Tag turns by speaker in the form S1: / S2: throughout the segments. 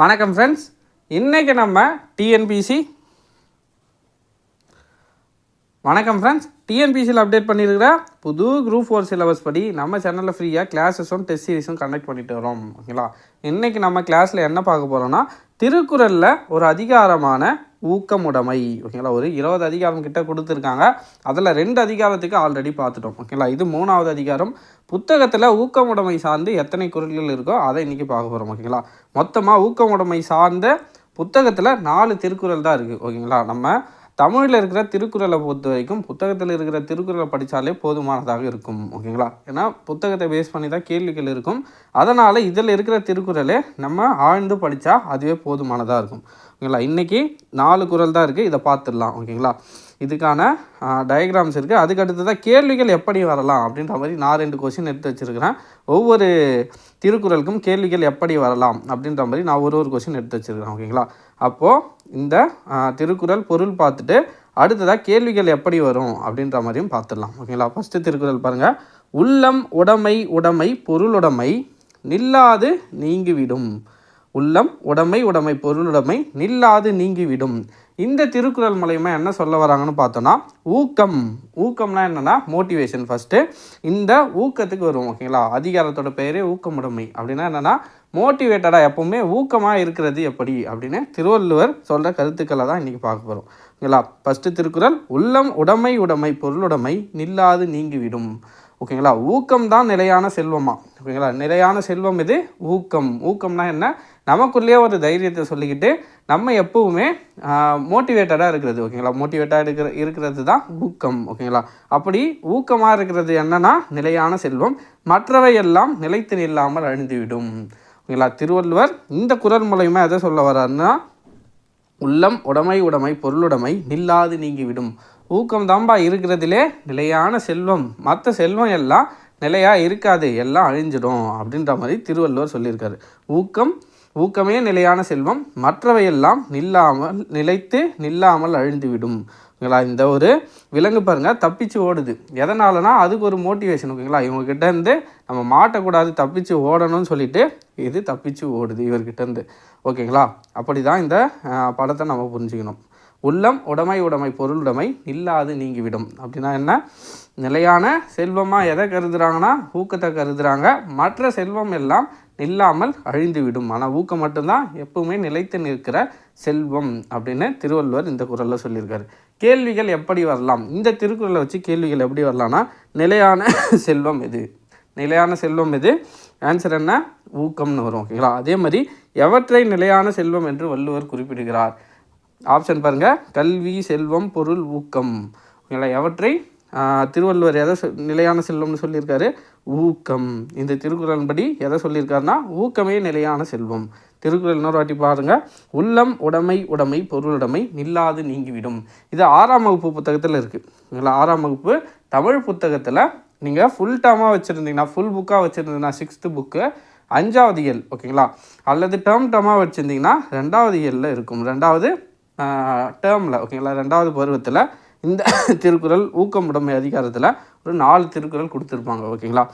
S1: வணக்கம் ஃப்ரெண்ட்ஸ் இன்றைக்கி நம்ம டிஎன்பிசி வணக்கம் ஃப்ரெண்ட்ஸ் டிஎன்பிசியில் அப்டேட் பண்ணியிருக்கிற புது குரூப் ஃபோர் சிலபஸ் படி நம்ம சேனலில் ஃப்ரீயாக கிளாஸஸும் டெஸ்ட் சீரிஸும் கண்டக்ட் பண்ணிட்டு வரோம் ஓகேங்களா இன்றைக்கி நம்ம கிளாஸில் என்ன பார்க்க போகிறோம்னா திருக்குறளில் ஒரு அதிகாரமான ஊக்கமுடைமை ஓகேங்களா ஒரு இருபது அதிகாரம் கிட்ட கொடுத்துருக்காங்க அதில் ரெண்டு அதிகாரத்துக்கு ஆல்ரெடி பார்த்துட்டோம் ஓகேங்களா இது மூணாவது அதிகாரம் புத்தகத்தில் ஊக்கமுடைமை சார்ந்து எத்தனை குரல்கள் இருக்கோ அதை இன்றைக்கி பார்க்க போகிறோம் ஓகேங்களா மொத்தமாக ஊக்கமுடைமை சார்ந்த புத்தகத்தில் நாலு திருக்குறள் தான் இருக்குது ஓகேங்களா நம்ம தமிழில் இருக்கிற திருக்குறளை பொறுத்த வரைக்கும் புத்தகத்தில் இருக்கிற திருக்குறளை படித்தாலே போதுமானதாக இருக்கும் ஓகேங்களா ஏன்னா புத்தகத்தை பேஸ் பண்ணி தான் கேள்விகள் இருக்கும் அதனால் இதில் இருக்கிற திருக்குறளே நம்ம ஆழ்ந்து படித்தா அதுவே போதுமானதாக இருக்கும் ஓகேங்களா இன்றைக்கி நாலு குரல் தான் இருக்குது இதை பார்த்துடலாம் ஓகேங்களா இதுக்கான டயக்ராம்ஸ் இருக்குது அதுக்கடுத்து தான் கேள்விகள் எப்படி வரலாம் அப்படின்ற மாதிரி நான் ரெண்டு கொஷின் எடுத்து வச்சுருக்கிறேன் ஒவ்வொரு திருக்குறளுக்கும் கேள்விகள் எப்படி வரலாம் அப்படின்ற மாதிரி நான் ஒரு ஒரு கொஷின் எடுத்து வச்சுருக்கிறேன் ஓகேங்களா அப்போது இந்த திருக்குறள் பொருள் பார்த்துட்டு அடுத்ததாக கேள்விகள் எப்படி வரும் அப்படின்ற மாதிரியும் பார்த்துடலாம் ஓகேங்களா ஃபஸ்ட்டு திருக்குறள் பாருங்கள் உள்ளம் உடைமை உடைமை பொருளுடைமை நில்லாது நீங்கிவிடும் உள்ளம் உடைமை உடைமை பொருளுடைமை நில்லாது நீங்கிவிடும் இந்த திருக்குறள் மூலயமா என்ன சொல்ல வராங்கன்னு பார்த்தோன்னா ஊக்கம் ஊக்கம்னா என்னென்னா மோட்டிவேஷன் ஃபஸ்ட்டு இந்த ஊக்கத்துக்கு வரும் ஓகேங்களா அதிகாரத்தோட பெயரே ஊக்கமுடைமை அப்படின்னா என்னென்னா மோட்டிவேட்டடாக எப்போவுமே ஊக்கமாக இருக்கிறது எப்படி அப்படின்னு திருவள்ளுவர் சொல்கிற கருத்துக்களை தான் இன்றைக்கி பார்க்க போகிறோம் ஓகேங்களா ஃபஸ்ட்டு திருக்குறள் உள்ளம் உடைமை உடைமை பொருளுடைமை நில்லாது நீங்கிவிடும் ஓகேங்களா ஊக்கம் தான் நிலையான செல்வமா ஓகேங்களா நிலையான செல்வம் இது ஊக்கம் ஊக்கம்னா என்ன நமக்குள்ளேயே ஒரு தைரியத்தை சொல்லிக்கிட்டு நம்ம எப்போவுமே மோட்டிவேட்டடாக இருக்கிறது ஓகேங்களா மோட்டிவேட்டாக இருக்கிற இருக்கிறது தான் ஊக்கம் ஓகேங்களா அப்படி ஊக்கமாக இருக்கிறது என்னன்னா நிலையான செல்வம் மற்றவை எல்லாம் நிலைத்து நில்லாமல் அழிந்துவிடும் ஓகேங்களா திருவள்ளுவர் இந்த குரல் மூலயமா எதை சொல்ல வர்றாருன்னா உள்ளம் உடைமை உடைமை பொருளுடைமை நில்லாது நீங்கிவிடும் ஊக்கம் தாம்பா இருக்கிறதுலே நிலையான செல்வம் மற்ற செல்வம் எல்லாம் நிலையாக இருக்காது எல்லாம் அழிஞ்சிடும் அப்படின்ற மாதிரி திருவள்ளுவர் சொல்லியிருக்காரு ஊக்கம் ஊக்கமே நிலையான செல்வம் மற்றவையெல்லாம் நில்லாமல் நிலைத்து நில்லாமல் அழிந்துவிடும் ஓகேங்களா இந்த ஒரு விலங்கு பாருங்கள் தப்பிச்சு ஓடுது எதனாலனா அதுக்கு ஒரு மோட்டிவேஷன் ஓகேங்களா இவங்ககிட்ட இருந்து நம்ம மாட்டக்கூடாது தப்பிச்சு ஓடணும்னு சொல்லிட்டு இது தப்பிச்சு ஓடுது இவர்கிட்ட இருந்து ஓகேங்களா அப்படி தான் இந்த படத்தை நம்ம புரிஞ்சுக்கணும் உள்ளம் உடைமை உடைமை பொருளுடைமை இல்லாது நீங்கிவிடும் அப்படின்னா என்ன நிலையான செல்வமாக எதை கருதுகிறாங்கன்னா ஊக்கத்தை கருதுகிறாங்க மற்ற செல்வம் எல்லாம் நில்லாமல் அழிந்துவிடும் ஆனால் ஊக்கம் மட்டும்தான் எப்பவுமே நிலைத்து நிற்கிற செல்வம் அப்படின்னு திருவள்ளுவர் இந்த குரலில் சொல்லியிருக்காரு கேள்விகள் எப்படி வரலாம் இந்த திருக்குறளை வச்சு கேள்விகள் எப்படி வரலாம்னா நிலையான செல்வம் எது நிலையான செல்வம் எது ஆன்சர் என்ன ஊக்கம்னு வரும் ஓகேங்களா அதே மாதிரி எவற்றை நிலையான செல்வம் என்று வள்ளுவர் குறிப்பிடுகிறார் ஆப்ஷன் பாருங்கள் கல்வி செல்வம் பொருள் ஊக்கம் ஓகேங்களா எவற்றை திருவள்ளுவர் எதை நிலையான செல்வம்னு சொல்லியிருக்காரு ஊக்கம் இந்த திருக்குறளின் படி எதை சொல்லியிருக்காருன்னா ஊக்கமே நிலையான செல்வம் திருக்குறள் இன்னொரு வாட்டி பாருங்கள் உள்ளம் உடைமை உடைமை பொருளுடைமை நில்லாது நீங்கிவிடும் இது ஆறாம் வகுப்பு புத்தகத்தில் இருக்குங்களா ஆறாம் வகுப்பு தமிழ் புத்தகத்தில் நீங்கள் ஃபுல் டேர்மாக வச்சுருந்தீங்கன்னா ஃபுல் புக்காக வச்சுருந்தீங்கன்னா சிக்ஸ்த்து புக்கு அஞ்சாவது இயல் ஓகேங்களா அல்லது டேர்ம் டேர்மாக வச்சுருந்தீங்கன்னா ரெண்டாவது இயலில் இருக்கும் ரெண்டாவது டேர்மில் ஓகேங்களா ரெண்டாவது பருவத்தில் இந்த திருக்குறள் ஊக்கம் உடைமை அதிகாரத்தில் ஒரு நாலு திருக்குறள் கொடுத்துருப்பாங்க ஓகேங்களா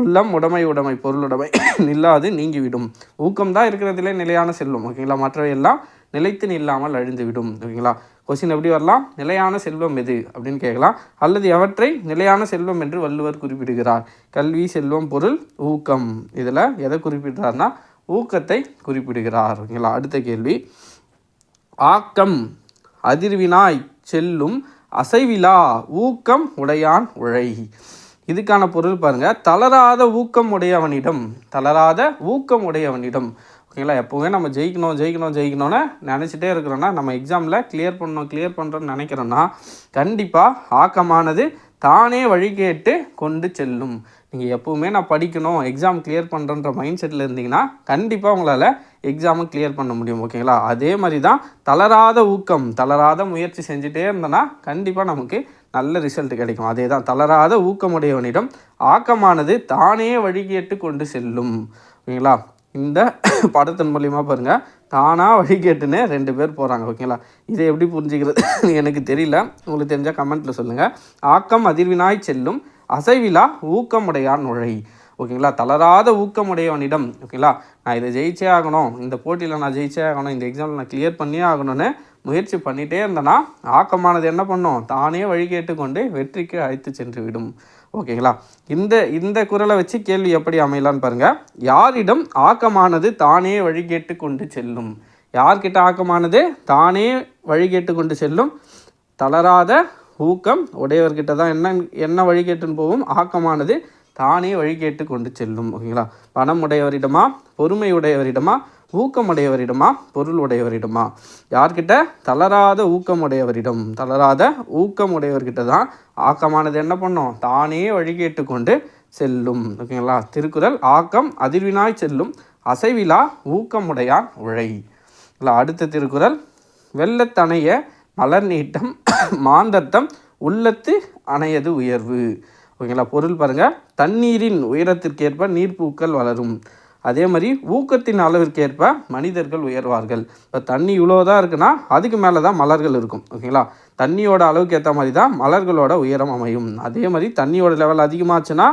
S1: உள்ளம் உடைமை உடைமை பொருளுடைமை நில்லாது நீங்கிவிடும் ஊக்கம் தான் இருக்கிறதுலே நிலையான செல்வம் ஓகேங்களா மற்றவை எல்லாம் நிலைத்து நில்லாமல் அழிந்துவிடும் ஓகேங்களா கொஸ்டின் எப்படி வரலாம் நிலையான செல்வம் எது அப்படின்னு கேட்கலாம் அல்லது எவற்றை நிலையான செல்வம் என்று வள்ளுவர் குறிப்பிடுகிறார் கல்வி செல்வம் பொருள் ஊக்கம் இதில் எதை குறிப்பிடுறாருன்னா ஊக்கத்தை குறிப்பிடுகிறார் ஓகேங்களா அடுத்த கேள்வி ஆக்கம் அதிர்வினாய் செல்லும் அசைவிலா ஊக்கம் உடையான் உழை இதுக்கான பொருள் பாருங்கள் தளராத ஊக்கம் உடையவனிடம் தளராத ஊக்கம் உடையவனிடம் ஓகேங்களா எப்போவுமே நம்ம ஜெயிக்கணும் ஜெயிக்கணும் ஜெயிக்கணும்னு நினச்சிட்டே இருக்கிறோன்னா நம்ம எக்ஸாமில் கிளியர் பண்ணணும் கிளியர் பண்ணுறோன்னு நினைக்கிறோன்னா கண்டிப்பாக ஆக்கமானது தானே வழி கேட்டு கொண்டு செல்லும் நீங்கள் எப்போவுமே நான் படிக்கணும் எக்ஸாம் கிளியர் பண்ணுறன்ற மைண்ட் செட்டில் இருந்தீங்கன்னா கண்டிப்பாக உங்களால் எக்ஸாமும் கிளியர் பண்ண முடியும் ஓகேங்களா அதே மாதிரி தான் தளராத ஊக்கம் தளராத முயற்சி செஞ்சுட்டே இருந்தோன்னா கண்டிப்பாக நமக்கு நல்ல ரிசல்ட் கிடைக்கும் அதே தான் தளராத ஊக்கமுடையவனிடம் ஆக்கமானது தானே வழிகேட்டு கொண்டு செல்லும் ஓகேங்களா இந்த படத்தின் மூலியமாக பாருங்கள் தானாக வழிகேட்டுன்னு ரெண்டு பேர் போகிறாங்க ஓகேங்களா இதை எப்படி புரிஞ்சுக்கிறது எனக்கு தெரியல உங்களுக்கு தெரிஞ்சால் கமெண்ட்டில் சொல்லுங்கள் ஆக்கம் அதிர்வினாய் செல்லும் அசைவிலா ஊக்கமுடையான் நுழை ஓகேங்களா தளராத ஊக்கமுடையவனிடம் ஓகேங்களா நான் இதை ஜெயிச்சே ஆகணும் இந்த போட்டியில் நான் ஜெயிச்சே ஆகணும் இந்த எக்ஸாமில் நான் கிளியர் பண்ணியே ஆகணும்னு முயற்சி பண்ணிகிட்டே இருந்தேன்னா ஆக்கமானது என்ன பண்ணும் தானே வழி கேட்டுக்கொண்டு வெற்றிக்கு அழைத்து சென்று விடும் ஓகேங்களா இந்த இந்த குரலை வச்சு கேள்வி எப்படி அமையலான்னு பாருங்கள் யாரிடம் ஆக்கமானது தானே வழி கேட்டு கொண்டு செல்லும் யார்கிட்ட ஆக்கமானது தானே வழி கேட்டு கொண்டு செல்லும் தளராத ஊக்கம் உடையவர்கிட்ட தான் என்ன என்ன வழி கேட்டுன்னு போகும் ஆக்கமானது தானே வழி கேட்டு கொண்டு செல்லும் ஓகேங்களா பணம் உடையவரிடமா பொறுமை உடையவரிடமா ஊக்கமுடையவரிடமா பொருள் உடையவரிடமா யார்கிட்ட தளராத ஊக்கமுடையவரிடம் தளராத ஊக்கமுடையவர்கிட்ட தான் ஆக்கமானது என்ன பண்ணும் தானே வழி கேட்டு கொண்டு செல்லும் ஓகேங்களா திருக்குறள் ஆக்கம் அதிர்வினாய் செல்லும் அசைவிலா ஊக்கமுடையான் உழை இல்லை அடுத்த திருக்குறள் வெள்ளத்தணைய மலர் நீட்டம் மாந்தத்தம் உள்ளத்து அணையது உயர்வு ஓகேங்களா பொருள் பாருங்கள் தண்ணீரின் உயரத்திற்கேற்ப நீர்ப்பூக்கள் வளரும் அதே மாதிரி ஊக்கத்தின் அளவிற்கேற்ப மனிதர்கள் உயர்வார்கள் இப்போ தண்ணி இவ்வளோ தான் இருக்குன்னா அதுக்கு மேலே தான் மலர்கள் இருக்கும் ஓகேங்களா தண்ணியோட அளவுக்கு ஏற்ற மாதிரி தான் மலர்களோட உயரம் அமையும் அதே மாதிரி தண்ணியோட லெவல் அதிகமாச்சுன்னா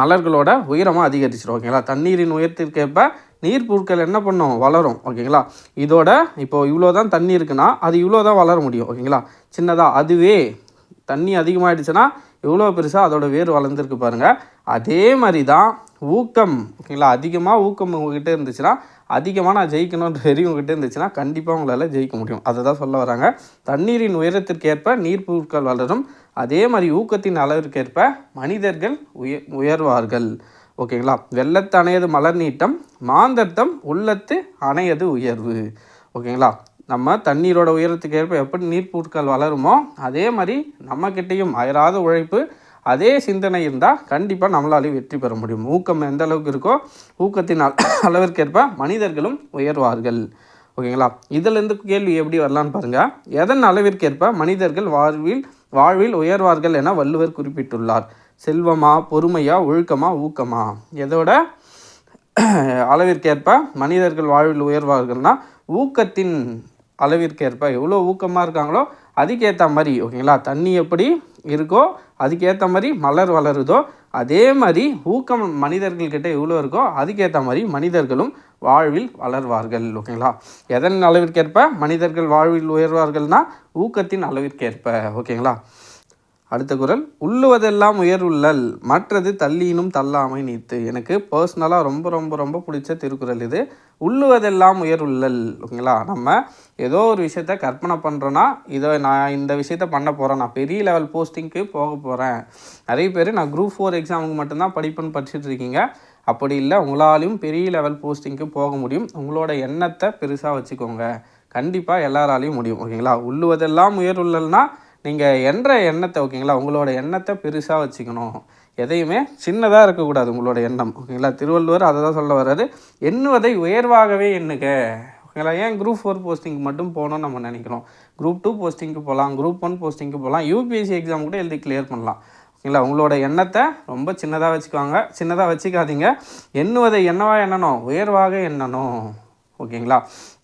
S1: மலர்களோட உயரமாக அதிகரிச்சிடும் ஓகேங்களா தண்ணீரின் உயரத்திற்கேற்ப நீர்ப்பொருட்கள் என்ன பண்ணும் வளரும் ஓகேங்களா இதோட இப்போது இவ்வளோ தான் தண்ணி இருக்குன்னா அது இவ்வளோ தான் வளர முடியும் ஓகேங்களா சின்னதாக அதுவே தண்ணி அதிகமாகிடுச்சுன்னா எவ்வளோ பெருசாக அதோடய வேர் வளர்ந்துருக்கு பாருங்கள் அதே மாதிரி தான் ஊக்கம் ஓகேங்களா அதிகமாக ஊக்கம் உங்ககிட்ட இருந்துச்சுன்னா அதிகமாக நான் ஜெயிக்கணுன்ற வெறி உங்ககிட்ட இருந்துச்சுன்னா கண்டிப்பாக உங்களால் ஜெயிக்க முடியும் அதை தான் சொல்ல வராங்க தண்ணீரின் உயரத்திற்கேற்ப பொருட்கள் வளரும் அதே மாதிரி ஊக்கத்தின் அளவிற்கேற்ப மனிதர்கள் உய உயர்வார்கள் ஓகேங்களா வெள்ளத்து அணையது மலர் நீட்டம் மாந்தர்த்தம் உள்ளத்து அணையது உயர்வு ஓகேங்களா நம்ம தண்ணீரோட உயரத்துக்கு ஏற்ப எப்படி நீர்ப்பூட்கள் வளருமோ அதே மாதிரி நம்மக்கிட்டேயும் அயராத உழைப்பு அதே சிந்தனை இருந்தால் கண்டிப்பாக நம்மளாலையும் வெற்றி பெற முடியும் ஊக்கம் எந்த அளவுக்கு இருக்கோ ஊக்கத்தின் அளவிற்கேற்ப மனிதர்களும் உயர்வார்கள் ஓகேங்களா இதிலேருந்து கேள்வி எப்படி வரலான்னு பாருங்கள் எதன் அளவிற்கேற்ப மனிதர்கள் வாழ்வில் வாழ்வில் உயர்வார்கள் என வள்ளுவர் குறிப்பிட்டுள்ளார் செல்வமா பொறுமையா ஒழுக்கமா ஊக்கமா எதோட அளவிற்கேற்ப மனிதர்கள் வாழ்வில் உயர்வார்கள்னா ஊக்கத்தின் அளவிற்கேற்ப எவ்வளோ ஊக்கமாக இருக்காங்களோ அதுக்கேற்ற மாதிரி ஓகேங்களா தண்ணி எப்படி இருக்கோ அதுக்கேற்ற மாதிரி மலர் வளருதோ அதே மாதிரி ஊக்கம் மனிதர்கள்கிட்ட எவ்வளோ இருக்கோ அதுக்கேற்ற மாதிரி மனிதர்களும் வாழ்வில் வளர்வார்கள் ஓகேங்களா எதன் அளவிற்கேற்ப மனிதர்கள் வாழ்வில் உயர்வார்கள்னால் ஊக்கத்தின் அளவிற்கேற்ப ஓகேங்களா அடுத்த குரல் உள்ளுவதெல்லாம் உயர்வுள்ளல் மற்றது தள்ளினும் தள்ளாமை நீத்து எனக்கு பர்சனலாக ரொம்ப ரொம்ப ரொம்ப பிடிச்ச திருக்குறள் இது உள்ளுவதெல்லாம் உயர்வுள்ளல் ஓகேங்களா நம்ம ஏதோ ஒரு விஷயத்த கற்பனை பண்ணுறோன்னா இதை நான் இந்த விஷயத்த பண்ண போகிறேன் நான் பெரிய லெவல் போஸ்டிங்க்கு போக போகிறேன் நிறைய பேர் நான் குரூப் ஃபோர் எக்ஸாமுக்கு மட்டும்தான் படிப்புன்னு படிச்சுட்டு இருக்கீங்க அப்படி இல்லை உங்களாலையும் பெரிய லெவல் போஸ்டிங்க்கு போக முடியும் உங்களோட எண்ணத்தை பெருசாக வச்சுக்கோங்க கண்டிப்பாக எல்லாராலையும் முடியும் ஓகேங்களா உள்ளுவதெல்லாம் உயர்வுள்ளல்னால் நீங்கள் என்ற எண்ணத்தை ஓகேங்களா உங்களோட எண்ணத்தை பெருசாக வச்சுக்கணும் எதையுமே சின்னதாக இருக்கக்கூடாது உங்களோட எண்ணம் ஓகேங்களா திருவள்ளுவர் அதை தான் சொல்ல வர்றாரு எண்ணுவதை உயர்வாகவே எண்ணுக ஓகேங்களா ஏன் குரூப் ஃபோர் போஸ்டிங்க்கு மட்டும் போகணும்னு நம்ம நினைக்கிறோம் குரூப் டூ போஸ்டிங்க்கு போகலாம் குரூப் ஒன் போஸ்டிங்க்கு போகலாம் யூபிஎஸ்சி எக்ஸாம் கூட எழுதி கிளியர் பண்ணலாம் ஓகேங்களா உங்களோட எண்ணத்தை ரொம்ப சின்னதாக வச்சுக்குவாங்க சின்னதாக வச்சுக்காதீங்க எண்ணுவதை என்னவா எண்ணணும் உயர்வாக எண்ணணும் ஓகேங்களா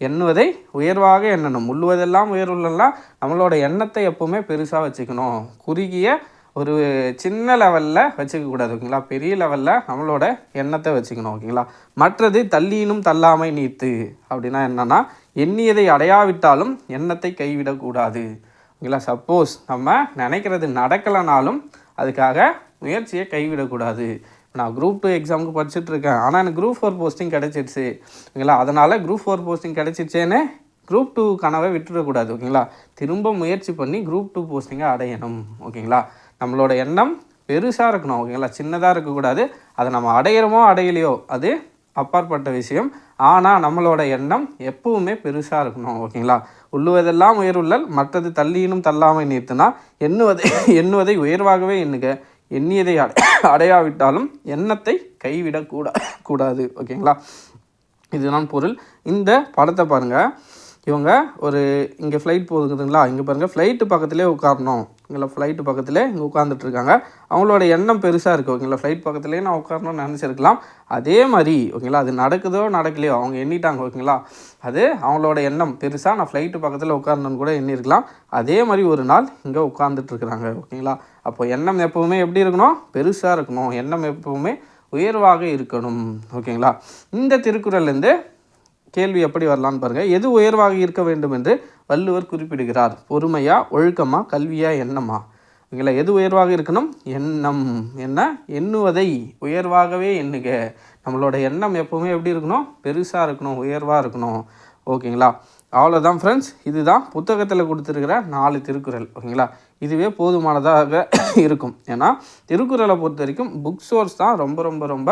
S1: எண்ணுவதை உயர்வாக எண்ணணும் முள்ளுவதெல்லாம் உயர்வுள்ளெல்லாம் நம்மளோட எண்ணத்தை எப்போவுமே பெருசாக வச்சுக்கணும் குறுகிய ஒரு சின்ன லெவலில் வச்சுக்கக்கூடாது ஓகேங்களா பெரிய லெவலில் நம்மளோட எண்ணத்தை வச்சுக்கணும் ஓகேங்களா மற்றது தள்ளினும் தள்ளாமை நீத்து அப்படின்னா என்னென்னா எண்ணியதை அடையாவிட்டாலும் எண்ணத்தை கைவிடக்கூடாது ஓகேங்களா சப்போஸ் நம்ம நினைக்கிறது நடக்கலைனாலும் அதுக்காக முயற்சியை கைவிடக்கூடாது நான் குரூப் டூ எக்ஸாமுக்கு படிச்சுட்டு இருக்கேன் ஆனால் எனக்கு குரூப் ஃபோர் போஸ்டிங் கிடச்சிருச்சு ஓகேங்களா அதனால் குரூப் ஃபோர் போஸ்டிங் கிடச்சிருச்சேன்னு குரூப் டூ கனவை விட்டுடக்கூடாது ஓகேங்களா திரும்ப முயற்சி பண்ணி குரூப் டூ போஸ்டிங்கை அடையணும் ஓகேங்களா நம்மளோட எண்ணம் பெருசாக இருக்கணும் ஓகேங்களா சின்னதாக இருக்கக்கூடாது அதை நம்ம அடையிறோமோ அடையலையோ அது அப்பாற்பட்ட விஷயம் ஆனால் நம்மளோட எண்ணம் எப்பவுமே பெருசாக இருக்கணும் ஓகேங்களா உள்ளுவதெல்லாம் உயர்வுள்ளல் மற்றது தள்ளியினும் தள்ளாமல் நிறுத்தினா எண்ணுவதை எண்ணுவதை உயர்வாகவே எண்ணுக எண்ணியதை அடையாவிட்டாலும் எண்ணத்தை கைவிடக்கூடா கூடாது ஓகேங்களா இதுதான் பொருள் இந்த படத்தை பாருங்கள் இவங்க ஒரு இங்கே ஃப்ளைட் போகுதுங்களா இங்கே பாருங்கள் ஃப்ளைட்டு பக்கத்துலேயே உட்காரணும் இங்கே ஃப்ளைட்டு பக்கத்தில் இங்கே உட்காந்துட்ருக்காங்க அவங்களோட எண்ணம் பெருசாக இருக்குது ஓகேங்களா ஃப்ளைட் பக்கத்துலேயே நான் உட்காரணும்னு நினச்சிருக்கலாம் அதே மாதிரி ஓகேங்களா அது நடக்குதோ நடக்கலையோ அவங்க எண்ணிட்டாங்க ஓகேங்களா அது அவங்களோட எண்ணம் பெருசாக நான் ஃப்ளைட்டு பக்கத்தில் உட்காரணும்னு கூட எண்ணிருக்கலாம் அதே மாதிரி ஒரு நாள் இங்கே உட்காந்துட்ருக்குறாங்க ஓகேங்களா அப்போ எண்ணம் எப்போவுமே எப்படி இருக்கணும் பெருசாக இருக்கணும் எண்ணம் எப்போவுமே உயர்வாக இருக்கணும் ஓகேங்களா இந்த திருக்குறள்லேருந்து கேள்வி எப்படி வரலான்னு பாருங்கள் எது உயர்வாக இருக்க வேண்டும் என்று வள்ளுவர் குறிப்பிடுகிறார் பொறுமையா ஒழுக்கமா கல்வியா எண்ணமா ஓகேங்களா எது உயர்வாக இருக்கணும் எண்ணம் என்ன எண்ணுவதை உயர்வாகவே எண்ணுக நம்மளோட எண்ணம் எப்போவுமே எப்படி இருக்கணும் பெருசாக இருக்கணும் உயர்வாக இருக்கணும் ஓகேங்களா அவ்வளோதான் ஃப்ரெண்ட்ஸ் இதுதான் புத்தகத்தில் கொடுத்துருக்கிற நாலு திருக்குறள் ஓகேங்களா இதுவே போதுமானதாக இருக்கும் ஏன்னா திருக்குறளை பொறுத்த வரைக்கும் புக் சோர்ஸ் தான் ரொம்ப ரொம்ப ரொம்ப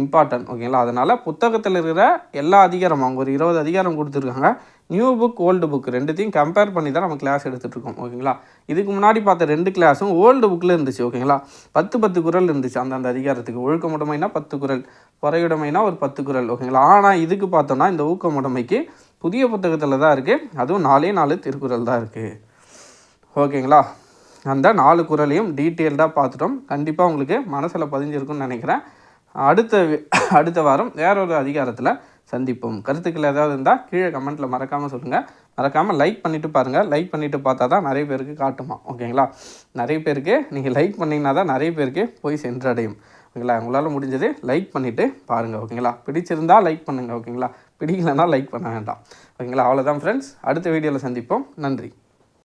S1: இம்பார்ட்டன்ட் ஓகேங்களா அதனால் புத்தகத்தில் இருக்கிற எல்லா அதிகாரமும் அவங்க ஒரு இருபது அதிகாரம் கொடுத்துருக்காங்க நியூ புக் ஓல்டு புக் ரெண்டுத்தையும் கம்பேர் பண்ணி தான் நம்ம கிளாஸ் எடுத்துகிட்ருக்கோம் ஓகேங்களா இதுக்கு முன்னாடி பார்த்த ரெண்டு கிளாஸும் ஓல்டு புக்கில் இருந்துச்சு ஓகேங்களா பத்து பத்து குரல் இருந்துச்சு அந்தந்த அதிகாரத்துக்கு ஒழுக்கமுடைமைனா பத்து குரல் பொறையுடைமைனா ஒரு பத்து குரல் ஓகேங்களா ஆனால் இதுக்கு பார்த்தோம்னா இந்த ஊக்கமுடைமைக்கு புதிய புத்தகத்தில் தான் இருக்குது அதுவும் நாலே நாலு திருக்குறள் தான் இருக்குது ஓகேங்களா அந்த நாலு குரலையும் டீட்டெயில்டாக பார்த்துட்டோம் கண்டிப்பாக உங்களுக்கு மனசில் பதிஞ்சிருக்குன்னு நினைக்கிறேன் அடுத்த அடுத்த வாரம் வேறொரு அதிகாரத்தில் சந்திப்போம் கருத்துக்கள் ஏதாவது இருந்தால் கீழே கமெண்ட்டில் மறக்காமல் சொல்லுங்கள் மறக்காமல் லைக் பண்ணிவிட்டு பாருங்கள் லைக் பண்ணிவிட்டு பார்த்தா தான் நிறைய பேருக்கு காட்டுமா ஓகேங்களா நிறைய பேருக்கு நீங்கள் லைக் பண்ணிங்கன்னா தான் நிறைய பேருக்கு போய் சென்றடையும் ஓகேங்களா உங்களால் முடிஞ்சது லைக் பண்ணிவிட்டு பாருங்கள் ஓகேங்களா பிடிச்சிருந்தால் லைக் பண்ணுங்கள் ஓகேங்களா பிடிக்கலன்னா லைக் பண்ண வேண்டாம் ஓகேங்களா அவ்வளோதான் ஃப்ரெண்ட்ஸ் அடுத்த வீடியோவில் சந்திப்போம் நன்றி